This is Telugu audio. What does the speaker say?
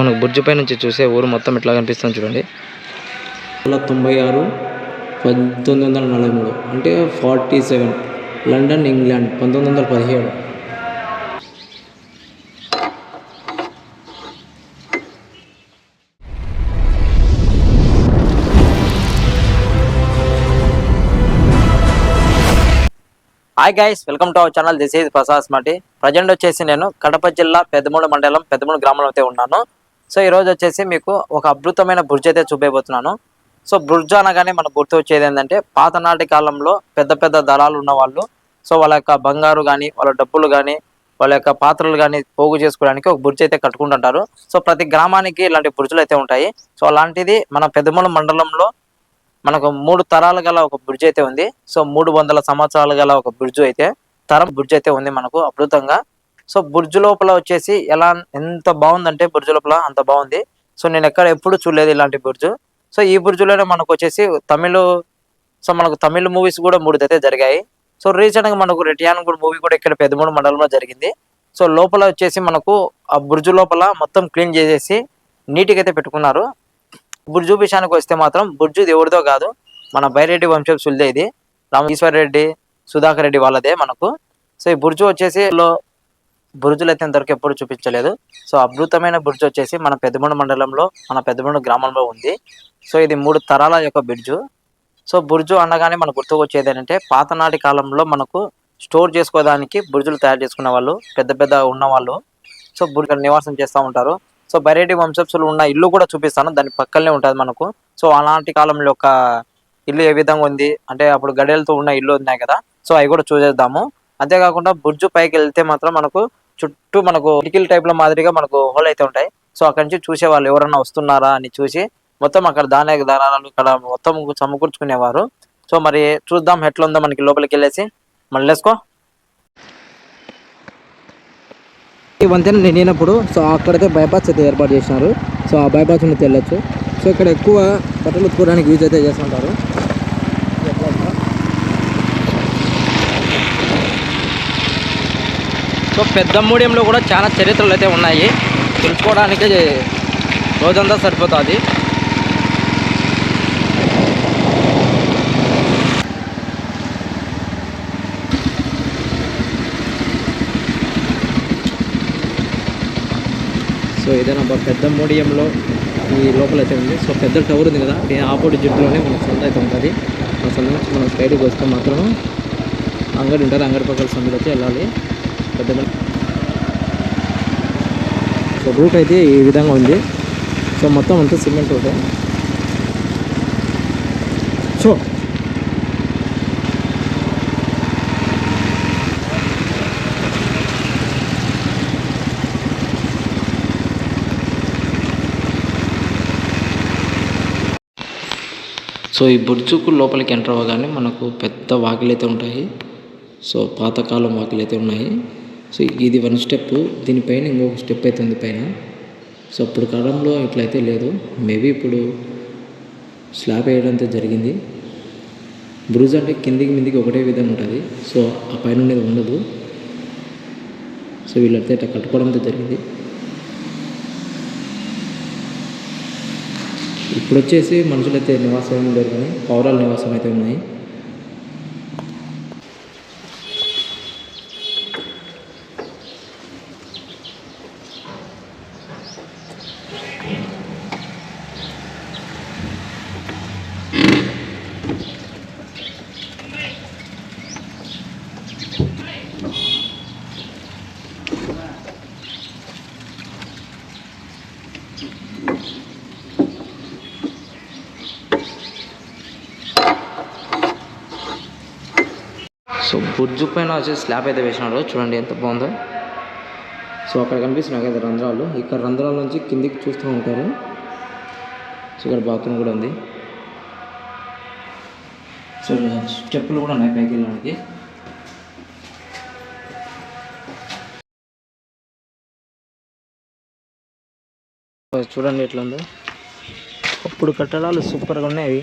మనకు బుర్జు పై నుంచి చూసే ఊరు మొత్తం ఇట్లా కనిపిస్తుంది చూడండి. తొంభై ఆరు పంతొమ్మిది వందల నలభై మూడు అంటే ఫార్టీ సెవెన్ లండన్ ఇంగ్లాండ్ పంతొమ్మిది వందల పదిహేడు. Hi guys welcome to our channel this is Prasad Smarty present వచ్చేసి నేను కడప జిల్లా పెద్దమూడు మండలం పెద్దమూడు గ్రామంలో అయితే ఉన్నాను. సో ఈ రోజు వచ్చేసి మీకు ఒక అద్భుతమైన బ్రిడ్జ్ అయితే చూపేయబోతున్నాను సో బ్రిడ్జ్ అనగానే మనకు గుర్తు వచ్చేది ఏంటంటే పాతనాటి కాలంలో పెద్ద పెద్ద దళాలు ఉన్న వాళ్ళు సో వాళ్ళ యొక్క బంగారు కానీ వాళ్ళ డబ్బులు కానీ వాళ్ళ యొక్క పాత్రలు కానీ పోగు చేసుకోవడానికి ఒక బ్రిడ్జ్ అయితే కట్టుకుంటుంటారు. సో ప్రతి గ్రామానికి ఇలాంటి బ్రిడ్జ్లు అయితే ఉంటాయి. సో అలాంటిది మన పెద్దమూల మండలంలో మనకు మూడు తరాలు గల ఒక బ్రిడ్జ్ అయితే ఉంది. సో మూడు వందల సంవత్సరాలు గల ఒక బ్రిడ్జ్ అయితే తరం బ్రిడ్జ్ అయితే ఉంది మనకు అద్భుతంగా. సో బుర్జు లోపల వచ్చేసి ఎలా ఎంత బాగుందంటే బుర్జు లోపల అంత బాగుంది. సో నేను ఎక్కడ ఎప్పుడు చూడలేదు ఇలాంటి బుర్జు. సో ఈ బుర్జులోనే మనకు వచ్చేసి తమిళ సో మనకు తమిళ మూవీస్ కూడా మూడు అయితే జరిగాయి. సో రీసెంట్గా మనకు రెటియాన్ కూడా మూవీ కూడా ఇక్కడ పెద్దమూడు మండలంలో జరిగింది. సో లోపల వచ్చేసి మనకు ఆ బుర్జు లోపల మొత్తం క్లీన్ చేసేసి నీట్గా అయితే పెట్టుకున్నారు. బుర్జు విషయానికి వస్తే మాత్రం బుర్జు ఎవరిదో కాదు మన బైరెడ్డి వంశస్థులదే ఇది. రామేశ్వర రెడ్డి సుధాకర్ రెడ్డి వాళ్ళదే మనకు. సో ఈ బుర్జు వచ్చేసి లో బుర్జులు అయితే ఇంతవరకు ఎప్పుడు చూపించలేదు. సో అద్భుతమైన బ్రిడ్జ్ వచ్చేసి మన పెద్దమూడు మండలంలో మన పెద్దమూడు గ్రామంలో ఉంది. సో ఇది మూడు తరాల యొక్క బ్రిడ్జు సో బుర్జు అనగానే మనకు గుర్తుకు వచ్చేది ఏంటంటే పాతనాటి కాలంలో మనకు స్టోర్ చేసుకోవడానికి బుర్జులు తయారు చేసుకునే వాళ్ళు పెద్ద పెద్ద ఉన్న వాళ్ళు సో బుర్జు నివాసం చేస్తూ ఉంటారు. సో బరేటి వంశస్థులు ఉన్న ఇల్లు కూడా చూపిస్తాను. దాని పక్కనే ఉంటుంది మనకు. సో అలాంటి కాలంలో ఒక ఇల్లు ఏ విధంగా ఉంది? అంటే అప్పుడు గడియలతో ఉన్న ఇల్లు ఉన్నాయి కదా. సో అవి కూడా చూసేద్దాము. అంతేకాకుండా బుర్జు పైకి వెళ్తే మాత్రం మనకు చుట్టూ మనకు కిటికీల టైప్లో మాదిరిగా మనకు హోల్ అయితే ఉంటాయి. సో అక్కడి నుంచి చూసే వాళ్ళు ఎవరన్నా వస్తున్నారా అని చూసి మొత్తం అక్కడ దానే దానాలు ఇక్కడ మొత్తం సమకూర్చుకునేవారు. సో మరి చూద్దాం ఎట్లా ఉందో మనకి లోపలికి వెళ్ళేసి మళ్ళీ లేసుకో. ఈ వంతెన నిండినప్పుడు సో అక్కడైతే బైపాస్ అయితే ఏర్పాటు చేసినారు. సో ఆ బైపాస్ నుంచి వెళ్ళొచ్చు సో ఇక్కడ ఎక్కువ బట్టలు ఉత్తుకోవడానికి యూజ్ అయితే చేస్తుంటారు. సో పెద్ద మూడియంలో కూడా చాలా చరిత్రలు అయితే ఉన్నాయి. తెలుసుకోవడానికి రోజంతా సరిపోతుంది. సో ఏదైనా పెద్ద మూడియంలో ఈ లోపల అయితే ఉంది. సో పెద్ద టవర్ ఉంది కదా దీని ఆపోజిట్ జిడ్లోనే మన సంత అయితే ఉంటుంది. మన సంత నుంచి మనం సైడ్కి వస్తే మాత్రం అంగడి ఉంటుంది అంగడి పక్కల సందులో అయితే వెళ్ళాలి. పెద్ద సో రూట్ అయితే ఈ విధంగా ఉంది. సో మొత్తం అంతా సిమెంట్ రూటే సో సో ఈ బుర్జుకు లోపలికి ఎంటర్ అవ్వగానే మనకు పెద్ద వాకిలు అయితే ఉంటాయి. సో పాతకాలం వాకిలు అయితే ఉన్నాయి. సో ఇది వన్ స్టెప్ దీనిపైన ఇంకొక స్టెప్ అయితే ఉంది పైన. సో అప్పుడు కాలంలో ఇట్లయితే లేదు మేబీ ఇప్పుడు స్లాబ్ వేయడం అయితే జరిగింది. బ్రూజ్ అంటే కిందికి మిందికి ఒకటే విధంగా ఉంటుంది. సో ఆ పైన ఉండేది ఉండదు. సో వీళ్ళైతే ఇట్లా కట్టుకోవడం అయితే జరిగింది. ఇప్పుడు వచ్చేసి మనుషులైతే నివాసం లేరు కానీ పౌరాల నివాసం అయితే ఉన్నాయి. సో బుర్జు పైన వచ్చి స్లాబ్ అయితే వేసినారు చూడండి ఎంత బాగుందో. సో అక్కడ కనిపిస్తున్నాయి కదా రంధ్రాలు. ఇక్కడ రంధ్రాల నుంచి కిందికి చూస్తూ ఉంటారు. సో ఇక్కడ బాత్రూమ్ కూడా ఉంది. సో స్టెప్పులు కూడా ఉన్నాయి పైకి వెళ్ళడానికి. చూడండి ఎట్లా ఉందో. అప్పుడు కట్టడాలు సూపర్గా ఉన్నాయి